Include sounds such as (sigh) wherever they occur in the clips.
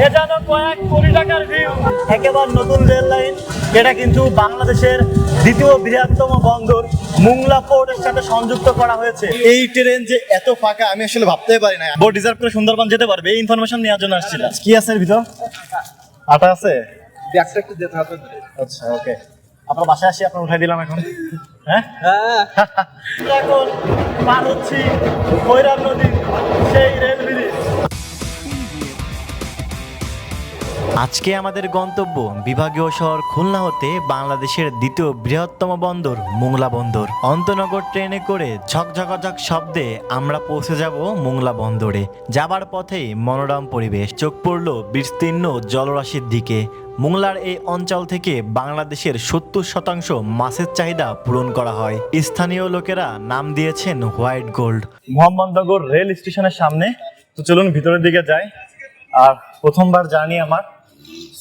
এ যেন কয়েক কোটি টাকার ভিউ একেবারে নতুন রেল লাইন এটা কিন্তু বাংলাদেশের দ্বিতীয় বৃহত্তম বন্দর মুংলা পোর্টের সাথে সংযুক্ত করা হয়েছে। এই ট্রেন যে এত ফাঁকা আমি আসলে ভাবতেই পারি না। বোর্ড রিজার্ভ করে সুন্দরবন যেতে পারবে এই ইনফরমেশন নেওয়ার জন্য আসছিল কি আছে ভিতর? আটা আছে? ব্যাগটা একটু যেতে হবে। আচ্ছা ওকে আপনার বাসায় আসি আপনার উঠাই দিলাম এখন। হ্যাঁ? হ্যাঁ। (laughs) এখন পার হচ্ছি ভৈরব নদীর সেই রেল আজকে আমাদের গন্তব্য বিভাগীয় শহর খুলনা হতে বাংলাদেশের দ্বিতীয় বৃহত্তম বন্দর মোংলা বন্দর। অন্তনগর ট্রেনে করে ঝকঝকাঝক শব্দে আমরা পৌঁছে যাব মোংলা বন্দরে। যাবার পথেই মনোরম পরিবেশ, চোখ পড়ল বিস্তীর্ণ জলরাশির দিকে। মোংলার এই অঞ্চল থেকে বাংলাদেশের সত্তর শতাংশ মাছের চাহিদা পূরণ করা হয়। স্থানীয় লোকেরা নাম দিয়েছেন হোয়াইট গোল্ড। মোহাম্মদনগর রেল স্টেশনের সামনে। তো চলুন ভিতরের দিকে যাই। আর প্রথমবার জানি আমার।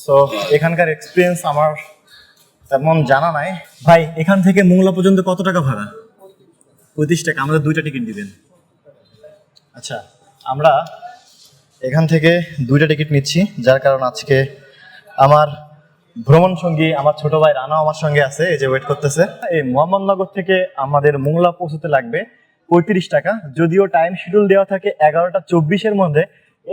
সো এখানকার এক্সপিরিয়েন্স আমার তেমন জানা নাই। ভাই এখান থেকে মোংলা পর্যন্ত কত টাকা ভাড়া? পঁয়ত্রিশ টাকা আমাদের দুইটা টিকিট দিবেন। আচ্ছা আমরা এখান থেকে দুইটা টিকিট নিচ্ছি যার কারণ আজকে আমার ভ্রমণ সঙ্গী আমার ছোট ভাই রানা আমার সঙ্গে আছে এই যে ওয়েট করতেছে। এই মোহাম্মদনগর থেকে আমাদের মোংলা পৌঁছতে লাগবে পঁয়ত্রিশ টাকা যদিও টাইম শিডিউল দেওয়া থাকে এগারোটা চব্বিশের মধ্যে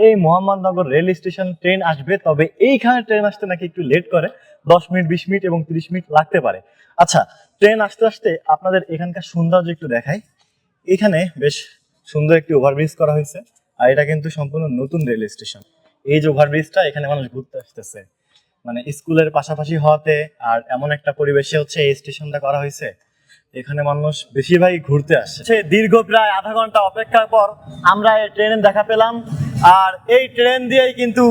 এই মোহাম্মদনগর রেল স্টেশন ট্রেন আসবে, তবে এইখানে ট্রেন আসতে নাকি একটু লেট করে, দশ মিনিট, বিশ মিনিট এবং তিরিশ মিনিট লাগতে পারে। আচ্ছা ট্রেন আসতে আসতে আপনাদের এখানকার সৌন্দর্য একটু দেখাই। এখানে বেশ সুন্দর একটি ওভারব্রিজ করা হয়েছে, আর এটা কিন্তু সম্পূর্ণ নতুন রেল স্টেশন। এই যে ওভারব্রিজটা এখানে মানুষ ঘুরতে আসতেছে। মানে স্কুলের পাশাপাশি হওয়াতে আর এমন একটা পরিবেশে হচ্ছে এই স্টেশনটা করা হয়েছে। এখানে মানুষ বেশিরভাগই ঘুরতে আসছে সে দীর্ঘ প্রায় আধা ঘণ্টা অপেক্ষার পর আমরা এই ট্রেনের দেখা পেলাম। আর এই ট্রেন দিয়েই কিন্তু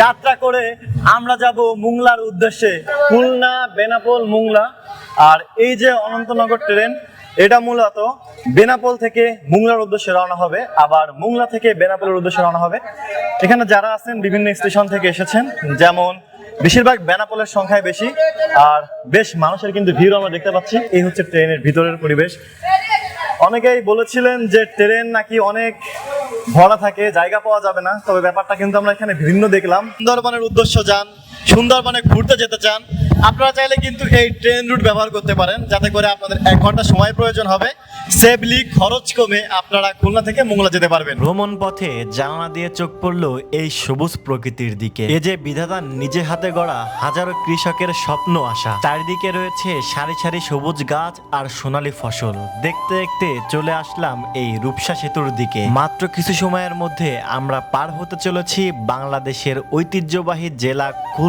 যাত্রা করে আমরা যাব মুংলার উদ্দেশ্যে। খুলনা, বেনাপোল, মুংলা। আর এই যে অনন্তনগর ট্রেন, এটা মূলত বেনাপোল থেকে মুংলার উদ্দেশ্যে রওনা হবে। আবার মুংলা থেকে বেনাপোলের উদ্দেশ্যে রওনা হবে। এখানে যারা আছেন, বিভিন্ন স্টেশন থেকে এসেছেন। যেমন বেশিরভাগ বেনাপোলের সংখ্যায় বেশি, আর বেশ মানুষের কিন্তু ভিড় আমরা দেখতে পাচ্ছি। এই হচ্ছে ট্রেনের ভিতরের পরিবেশ। অনেকেই বলেছিলেন যে ট্রেন নাকি অনেক ভরা থাকে, জায়গা পাওয়া যাবে না, তবে ব্যাপারটা কিন্তু আমরা এখানে ভিন্ন দেখলাম। সুন্দরবনের উদ্দেশ্য যান সুন্দরবনে ঘুরতে যেতে চান, আপনারা চাইলে কিন্তু এই ট্রেন রুট ব্যবহার করতে পারেন, যাতে করে আপনাদের এক ঘণ্টা সময় প্রয়োজন হবে। সেভলি খরচ কমে আপনারা খুলনা থেকে মোংলা যেতে পারবেন। ভ্রমণ পথে জানালা দিয়ে চোখ পড়ল এই সবুজ প্রকৃতির দিকে। এ যে বিধাতা নিজে হাতে গড়া হাজারো কৃষকের স্বপ্ন আশা। চারিদিকে রয়েছে সারি সারি সবুজ গাছ আর সোনালী ফসল। দেখতে দেখতে চলে আসলাম এই রূপসা সেতুর দিকে। মাত্র কিছু সময়ের মধ্যে আমরা পার হতে চলেছি বাংলাদেশের ঐতিহ্যবাহী জেলা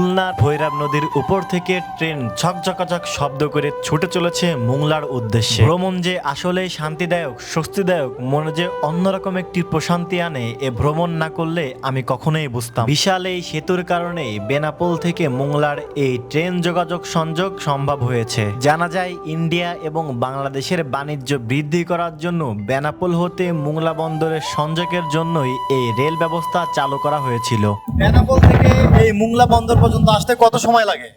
খুলনার ভৈরব নদীর উপর থেকে ট্রেন ঝকঝকাঝক শব্দ করে ছুটে চলেছে মোংলার উদ্দেশ্যে। ভ্রমণ যে আসলে শান্তিদায়ক, স্বস্তিদায়ক, মনে যে অন্যরকম একটি প্রশান্তি আনে, এ ভ্রমণ না করলে আমি কখনোই বুঝতাম বিশাল এই সেতুর কারণে বেনাপোল থেকে মোংলার এই ট্রেন যোগাযোগ সংযোগ সম্ভব হয়েছে। জানা যায়, ইন্ডিয়া এবং বাংলাদেশের বাণিজ্য বৃদ্ধি করার জন্য বেনাপোল হতে মোংলা বন্দরের সংযোগের জন্যই এই রেল ব্যবস্থা চালু করা হয়েছিল। বেনাপোল থেকে এই মোংলা বন্দর পর্যন্ত আসতে কত সময় লাগে?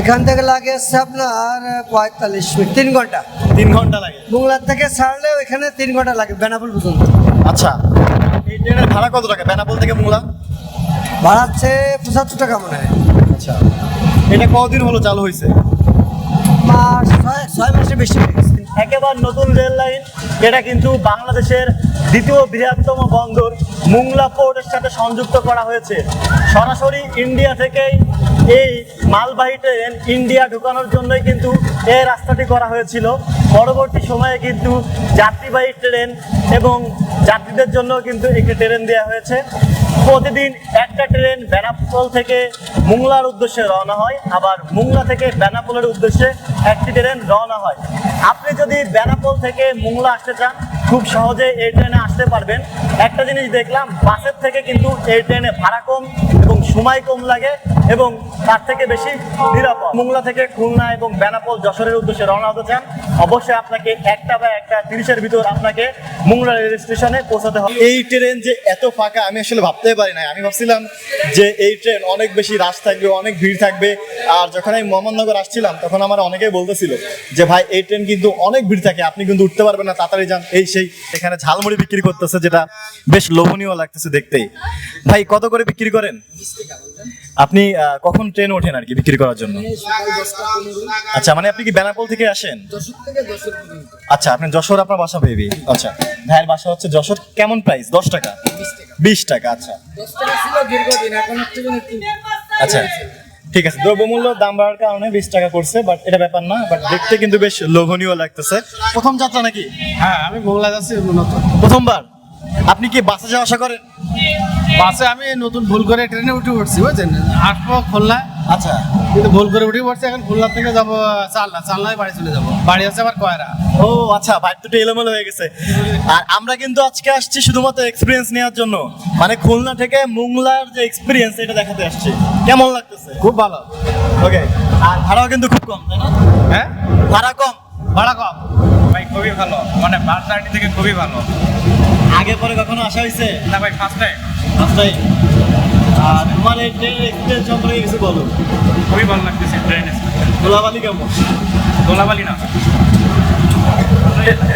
এখান থেকে লাগে হচ্ছে আপনার পঁয়তাল্লিশ মিনিট তিন ঘণ্টা। তিন ঘণ্টা লাগে। বুংলার থেকে ছাড়লেও এখানে তিন ঘণ্টা লাগে বেনাপুল পর্যন্ত। আচ্ছা এই ট্রেনের ভাড়া কত টাকা? বেনাপোল থেকে মোংলা ভাড়াচ্ছে পঁচাত্তর টাকা মনে হয়। আচ্ছা এটা কদিন হলো চালু হয়েছে মাস ছয় ছয় মাসের বেশি হয়ে গেছে। একেবারে নতুন রেল লাইন এটা কিন্তু বাংলাদেশের দ্বিতীয় বৃহত্তম বন্দর মুংলা পোর্টের সাথে সংযুক্ত করা হয়েছে। সরাসরি ইন্ডিয়া থেকেই এই মালবাহী ট্রেন ইন্ডিয়া ঢুকানোর জন্যই কিন্তু এই রাস্তাটি করা হয়েছিল। পরবর্তী সময়ে কিন্তু যাত্রীবাহী ট্রেন এবং যাত্রীদের জন্য কিন্তু একটি ট্রেন দেওয়া হয়েছে। প্রতিদিন একটা ট্রেন বেনাপোল থেকে মুংলার উদ্দেশ্যে রওনা হয়, আবার মুংলা থেকে বেনাপোলের উদ্দেশ্যে একটি ট্রেন রওনা হয়। আপনি যদি বেনাপোল থেকে মুংলা আসতে চান, খুব সহজে এই ট্রেনে আসতে পারবেন। একটা জিনিস দেখলাম, বাসের থেকে কিন্তু এই ট্রেনে ভাড়া কম এবং সময় কম লাগে। এবং তার থেকে বেশি নিরাপদ। মোংলা থেকে খুলনা এবং বেনাপোল যশোরের উদ্দেশ্যে রওনা হতে চান। অবশ্যই আপনাকে একটা বা একটা তিরিশের ভিতর আপনাকে মোংলা রেল স্টেশনে পৌঁছাতে হবে। এই ট্রেন যে এত ফাঁকা, আমি আসলে ভাবতেই পারি না আমি ভাবছিলাম যে এই ট্রেন অনেক বেশি রাশ থাকবে, অনেক ভিড় থাকবে। আর যখন আমি মোহাম্মদনগর আসছিলাম, তখন আমার অনেকেই বলতেছিল যে, ভাই, এই ট্রেন কিন্তু অনেক ভিড় থাকে, আপনি কিন্তু উঠতে পারবেন না, তাড়াতাড়ি যান। এই সেই এখানে ঝালমুড়ি বিক্রি করতেছে, যেটা বেশ লোভনীয় লাগতেছে দেখতেই। ভাই, কত করে বিক্রি করেন? আপনি কখন ট্রেন ওঠেন আর কি বিক্রি করার জন্য? আচ্ছা মানে আপনি কি বেনাপোল থেকে আসেন? আচ্ছা আপনি যশোর আপনার বাসা বেবি আচ্ছা ভাইয়ের বাসা হচ্ছে যশোর। কেমন প্রাইস দশ টাকা? বিশ টাকা আচ্ছা। আচ্ছা ঠিক আছে। দ্রব্যমূল্য দাম বাড়ার কারণে বিশ টাকা করছে বাট এটা ব্যাপার না বাট দেখতে কিন্তু বেশ লোভনীয় লাগতেছে। প্রথম যাত্রা নাকি? হ্যাঁ আমি যাচ্ছি প্রথমবার? আপনি কি বাসে যাওয়া আসা করেন? বাসে আমি নতুন ভুল করে ট্রেনে উঠে পড়ছি বুঝছেন? আসব খুলনা। আচ্ছা। কিন্তু ভুল করে উঠে পড়ছি এখন খুলনা থেকে যাব চালনা। চালনায় বাড়ি চলে যাব। বাড়ি আছে আবার কয়রা। ও আচ্ছা বাইর দুটো এলোমেলো হয়ে গেছে। আর আমরা কিন্তু আজকে আসছি শুধুমাত্র এক্সপিরিয়েন্স নেওয়ার জন্য। মানে খুলনা থেকে মুংলার যে এক্সপিরিয়েন্স এটা দেখাতে আসছি। কেমন লাগতেছে? খুব ভালো। ওকে আর ভাড়াও কিন্তু খুব কম তাই না? হ্যাঁ? ভাড়া কম। ভাড়া কম। ভাই খুবই ভালো। মানে জার্নি থেকে খুবই ভালো। আগে পরে কখনো আসা হয়েছে? না ভাই ফার্স্ট টাইম রাস্তায় আর তোমার এই ট্রেনের এক্সপিরিয়েন্স সম্পর্কে কিছু বলো। খুবই ভালো লাগতেছে ট্রেনে গোলাবালি কেমন? গোলাবালি না।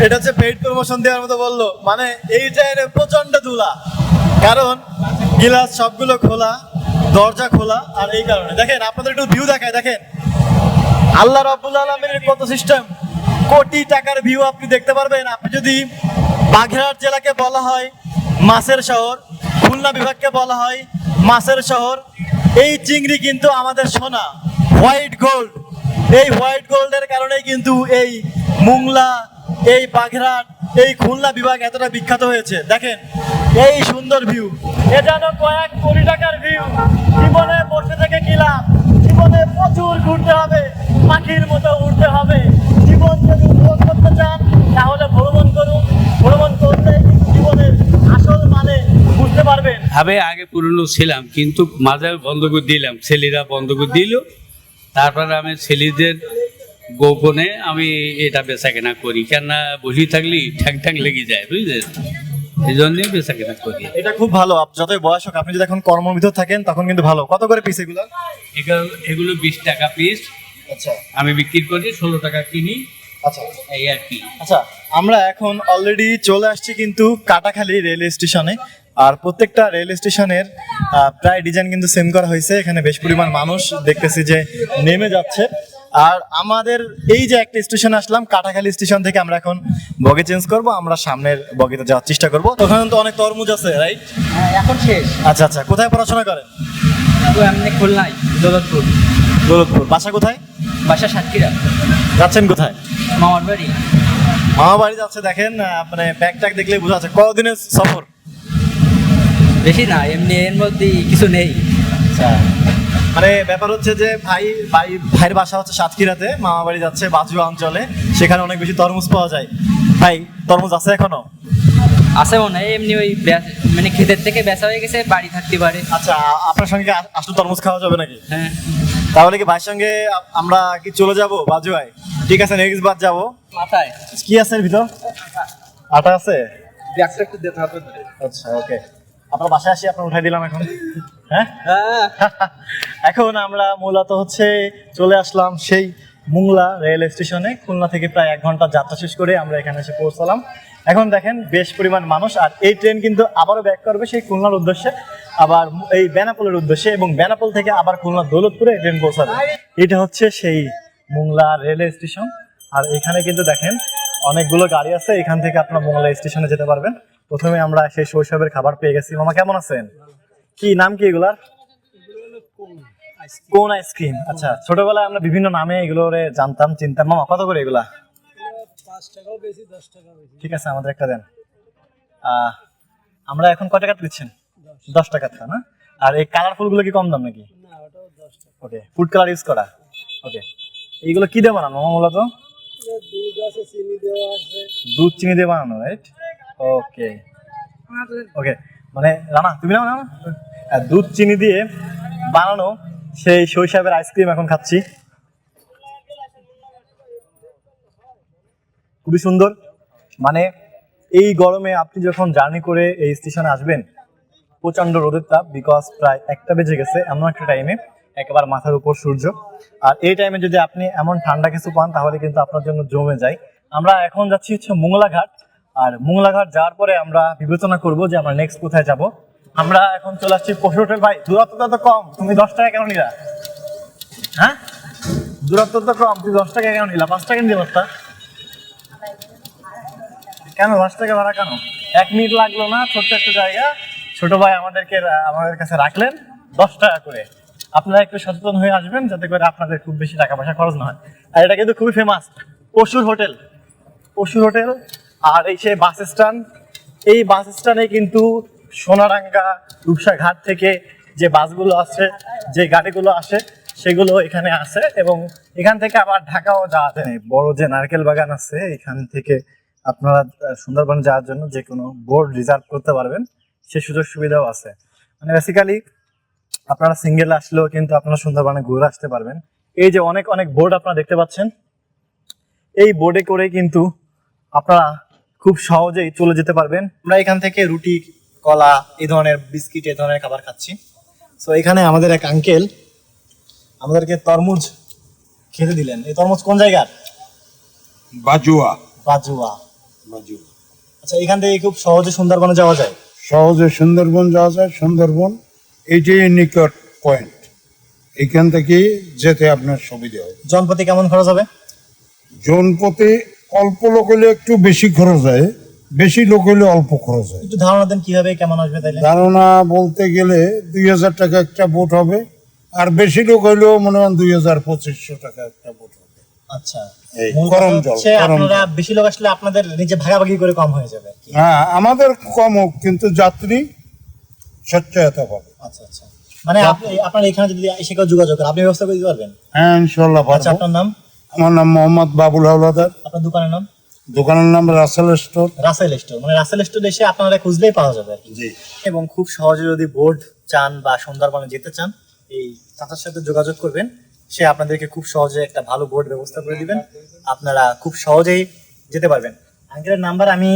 এটা হচ্ছে পেইড প্রমোশন দেওয়ার মতো বলল। মানে এই ট্রেনে প্রচণ্ড ধুলা। কারণ গিলাস সবগুলো খোলা দরজা খোলা আর এই কারণে। দেখেন আপনাদের একটু ভিউ দেখায় দেখেন। আল্লাহ রাব্বুল আলমের কত সিস্টেম কোটি টাকার ভিউ আপনি দেখতে পারবেন। আপনি যদি বাঘেরহাট জেলাকে বলা হয়, মাছের শহর, খুলনা বিভাগকে বলা হয়, মাছের শহর, এই চিংড়ি কিন্তু আমাদের সোনা হোয়াইট গোল্ড এই হোয়াইট গোল্ডের কারণেই কিন্তু এই মুংলা, এই বাঘেরহাট এই খুলনা বিভাগ এতটা বিখ্যাত হয়েছে। দেখেন, এই সুন্দর ভিউ এ যেন কয়েক কোটি টাকার ভিউ জীবনে বসে থেকে কি লাভ? জীবনে প্রচুর ঘুরতে হবে, পাখির মতো উঠতে হবে জীবন যদি উপভোগ করতে চান তাহলে ভ্রমণ করুন ভ্রমণ করলে জীবনের আসল মানে বুঝতে আমি আগে পুরনো ছিলাম কিন্তু মাঝে বন্ধ করে দিলাম ছেলেরা বন্ধ করে দিল। তারপরে আমি ছেলেদের গোপনে আমি এটা বেচা কেনা করি। কেননা বসে থাকলে ঠ্যাং ঠ্যাং লেগে যায় বুঝলেন এই জন্যই বেচা কেনা করি। এটা খুব ভালো আপ- যতই বয়স হোক আপনি যদি এখন কর্মের ভিতর থাকেন তখন কিন্তু ভালো। কত করে পিস এগুলো? এগুলো এগুলো বিশ টাকা পিস আচ্ছা। আমি বিক্রি করি ষোলো টাকা কিনি। আচ্ছা। এই আর কি। আচ্ছা আমরা এখন অলরেডি চলে আসছি কিন্তু কাটাখালী রেল স্টেশনে। আর প্রত্যেকটা রেল স্টেশনের প্রায় ডিজাইন কিন্তু সেম করা হয়েছে। এখানে বেশ পরিমাণ মানুষ দেখতেছি যে নেমে যাচ্ছে। আর আমাদের এই যে একটা স্টেশন আসলাম কাটাখালী স্টেশন থেকে আমরা এখন বগি চেঞ্জ করব আমরা সামনের বগিতে যাওয়ার চেষ্টা করব। ওখানে তো অনেক তরমুজ আছে রাইট এখন শেষ। আচ্ছা আচ্ছা কোথায় পড়াশোনা করেন এমনি খুলনাই দৌলতপুর। দৌলতপুর। বাসা কোথায়? বাসা সাতক্ষীরা। যাচ্ছেন কোথায়? মামার বাড়ি। মামা বাড়ি যাচ্ছে দেখেন মানে ব্যাগ ট্যাগ দেখলে বোঝা যাচ্ছে। কদিনের সফর? বেশি না এমনি এর মধ্যে কিছু নেই। মানে ব্যাপার হচ্ছে যে ভাই ভাই ভাইয়ের বাসা হচ্ছে সাতক্ষীরাতে মামা বাড়ি যাচ্ছে বাজুয়া অঞ্চলে সেখানে অনেক বেশি তরমুজ পাওয়া যায়। ভাই তরমুজ আছে এখনও? আছে মনে হয় এমনি ওই মানে ক্ষেতের থেকে বেচা হয়ে গেছে বাড়ি থাকতে পারে। আচ্ছা আপনার সঙ্গে আসলে তরমুজ খাওয়া যাবে নাকি? হ্যাঁ। তাহলে কি ভাইয়ের সঙ্গে আমরা কি চলে যাব বাজুয়ায়? ঠিক আছে নেক্সট বার যাব। মাথায়। কি আছে ভিতর? আটা আছে? ব্যাগটা একটু দিতে হবে। আচ্ছা ওকে আপনার বাসায় আসি আপনার উঠাই দিলাম এখন। হ্যাঁ? হ্যাঁ। (laughs) এখন আমরা মূলত হচ্ছে চলে আসলাম সেই মুংলা রেল স্টেশনে। খুলনা থেকে প্রায় এক ঘণ্টা যাত্রা শেষ করে আমরা এখানে এসে পৌঁছালাম। এখন দেখেন বেশ পরিমাণ মানুষ আর এই ট্রেন কিন্তু আবারও ব্যাক করবে সেই খুলনার উদ্দেশ্যে। আবার এই বেনাপোলের উদ্দেশ্যে এবং বেনাপোল থেকে আবার খুলনা দৌলতপুরে এই ট্রেন পৌঁছাবে। এটা হচ্ছে সেই মুংলা রেল স্টেশন। আর এখানে কিন্তু দেখেন অনেকগুলো গাড়ি আছে এখান থেকে আপনার মোংলা স্টেশনে যেতে পারবেন। প্রথমে আমরা সেই শৈশবের খাবার পেয়ে গেছি। মামা কেমন আছেন? কি নাম কি এগুলার? কোন আইসক্রিম? আচ্ছা ছোটবেলায় আমরা বিভিন্ন নামে এগুলো জানতাম চিনতাম। মামা কত করে এগুলা? ঠিক আছে আমাদের একটা দেন। আহ, আমরা এখন কয় টাকা দিচ্ছেন? দশ টাকা না? আর এই কালারফুলগুলো কি কম দাম নাকি? ওকে ফুড কালার ইউজ করা? ওকে এইগুলো কি দেবো না মামা মূলত দুধ চিনি দিয়ে বানানো রাইট ওকে ওকে মানে রানা, তুমি না দুধ, চিনি দিয়ে বানানো সেই শৈশবের আইসক্রিম এখন খাচ্ছি। খুবই সুন্দর। মানে এই গরমে আপনি যখন জার্নি করে এই স্টেশনে আসবেন প্রচণ্ড রোদের তাপ বিকজ প্রায় একটা বেজে গেছে এমন একটা টাইমে একেবারে মাথার উপর সূর্য। আর এই টাইমে যদি আপনি এমন ঠান্ডা কিছু পান, তাহলে কিন্তু আপনার জন্য জমে যায়। আমরা এখন যাচ্ছি হচ্ছে মোংলাঘাট আর মোংলাঘাট যাওয়ার পরে আমরা বিবেচনা করব যে আমরা নেক্সট কোথায় যাব। আমরা এখন চলে আসছি পশু হোটেল। ভাই, দূরত্বটা তো কম। তুমি দশ টাকা কেন নিলা? হ্যাঁ? দূরত্ব তো কম। তুমি দশ টাকা কেন নিলা? পাঁচ টাকা নিলে বস্তা। কেন? পাঁচ টাকা ভাড়া কেন? এক মিনিট লাগল না, ছোট্ট একটা জায়গা। ছোট ভাই আমাদেরকে, আমাদের কাছে রাখলেন দশ টাকা করে। আপনারা একটু সচেতন হয়ে আসবেন যাতে করে আপনাদের খুব বেশি টাকা পয়সা খরচ না হয়। আর এটা কিন্তু খুবই ফেমাস পশুর হোটেল। পশুর হোটেল, আর এই সেই বাস স্ট্যান্ড, এই বাস স্ট্যান্ডে কিন্তু সোনারাঙ্গা রূপসা ঘাট থেকে যে বাসগুলো আসে, যে গাড়িগুলো আসে, সেগুলো এখানে আসে এবং এখান থেকে আবার ঢাকাও যাওয়া যায়। বড় যে নারকেল বাগান আছে, এখান থেকে আপনারা সুন্দরবন যাওয়ার জন্য যে কোনো বোর্ড রিজার্ভ করতে পারবেন, সে সুযোগ সুবিধাও আছে। মানে বেসিক্যালি আপনারা সিঙ্গেল আসলেও কিন্তু আপনারা সুন্দরবনে ঘুরে আসতে পারবেন। এই যে অনেক অনেক বোর্ড আপনারা দেখতে পাচ্ছেন। এই বোর্ডে করে কিন্তু আপনারা খুব সহজেই চলে যেতে পারবেন। আমরা এখান থেকে রুটি কলা এই ধরনের বিস্কিট এই ধরনের খাবার খাচ্ছি। তো এখানে আমাদের এক আঙ্কেল আমাদেরকে তরমুজ খেতে দিলেন। এই তরমুজ কোন জায়গার? বাজুয়া। বাজুয়া। আচ্ছা এখান থেকে খুব সহজে সুন্দরবনে যাওয়া যায়? সহজে সুন্দরবন যাওয়া যায় সুন্দরবন। এইটাই নিকট পয়েন্ট এখান থেকে যেতে আপনার সুবিধা হবে। জনপতি কেমন খরচ হবে? জনপতি অল্প লোক হলে একটু বেশি খরচ হয়। বেশি লোক হলে অল্প খরচ হয়। একটু ধারণা দেন কীভাবে কেমন আসবে তাইলে ধারণা বলতে গেলে দুই হাজার টাকা একটা বোট হবে। আর বেশি লোক হইলেও মনে হয় দুই হাজার পঁচিশশো টাকা একটা বোট হবে। আচ্ছা। এই গরম জল, আপনারা বেশি লোক আসলে আপনাদের নিজে ভাগাভাগি করে কম হয়ে যাবে হ্যাঁ আমাদের কম হোক কিন্তু যাত্রী স্বচ্ছতা পাবে আচ্ছা আচ্ছা। মানে আপনি আপনার এখানে যদি এসে কেউ যোগাযোগ করে আপনি ব্যবস্থা করে দিতে পারবেন? হ্যাঁ ইনশাল্লাহ আচ্ছা আপনার নাম? আমার নাম মোহাম্মদ বাবুল হাওলাদার। আপনার দোকানের নাম? দোকানের নাম রাসেল স্টোর। রাসেল স্টোর। মানে রাসেল স্টোর এসে আপনারা খুঁজলেই পাওয়া যাবে আর কি। জি। এবং খুব সহজে যদি বোর্ড চান বা সুন্দরবনে যেতে চান এই চাচার সাথে যোগাযোগ করবেন। সে আপনাদেরকে খুব সহজে একটা ভালো বোর্ড ব্যবস্থা করে দিবেন। আপনারা খুব সহজেই যেতে পারবেন। আঙ্কেলের নাম্বার আমি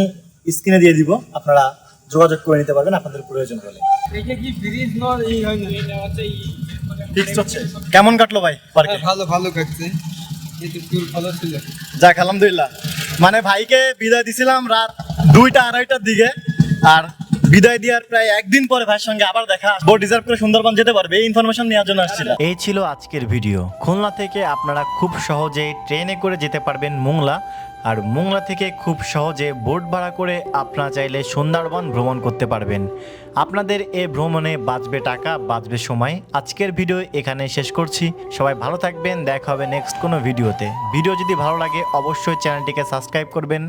স্ক্রিনে দিয়ে দিব। আপনারা যোগাযোগ করে নিতে পারবেন আপনাদের প্রয়োজন হলে। ফিক্সড হচ্ছে কেমন কাটলো ভাই পার্কে ভালো ভালো কাটছে। ভালো ছিল। যাক আলহামদুলিল্লাহ। মানে ভাইকে বিদায় দিছিলাম রাত দুইটা আড়াইটার দিকে। আর বিদায় দেওয়ার প্রায় একদিন পরে ভাইয়ের সঙ্গে আবার দেখা। বোর্ড রিজার্ভ করে সুন্দরবন যেতে পারবে। এই ইনফরমেশন নেওয়ার জন্য আসছিলাম এই ছিল আজকের ভিডিও খুলনা থেকে আপনারা খুব সহজেই ট্রেনে করে যেতে পারবেন মোংলা। আর মোংলা থেকে খুব সহজে বোট ভাড়া করে আপনারা চাইলে সুন্দরবন ভ্রমণ করতে পারবেন। আপনাদের এ ভ্রমণে বাঁচবে টাকা, বাঁচবে সময়। আজকের ভিডিও এখানে শেষ করছি। সবাই ভালো থাকবেন। দেখা হবে নেক্সট কোনো ভিডিওতে। ভিডিও যদি ভালো লাগে, অবশ্যই চ্যানেলটিকে সাবস্ক্রাইব করবেন।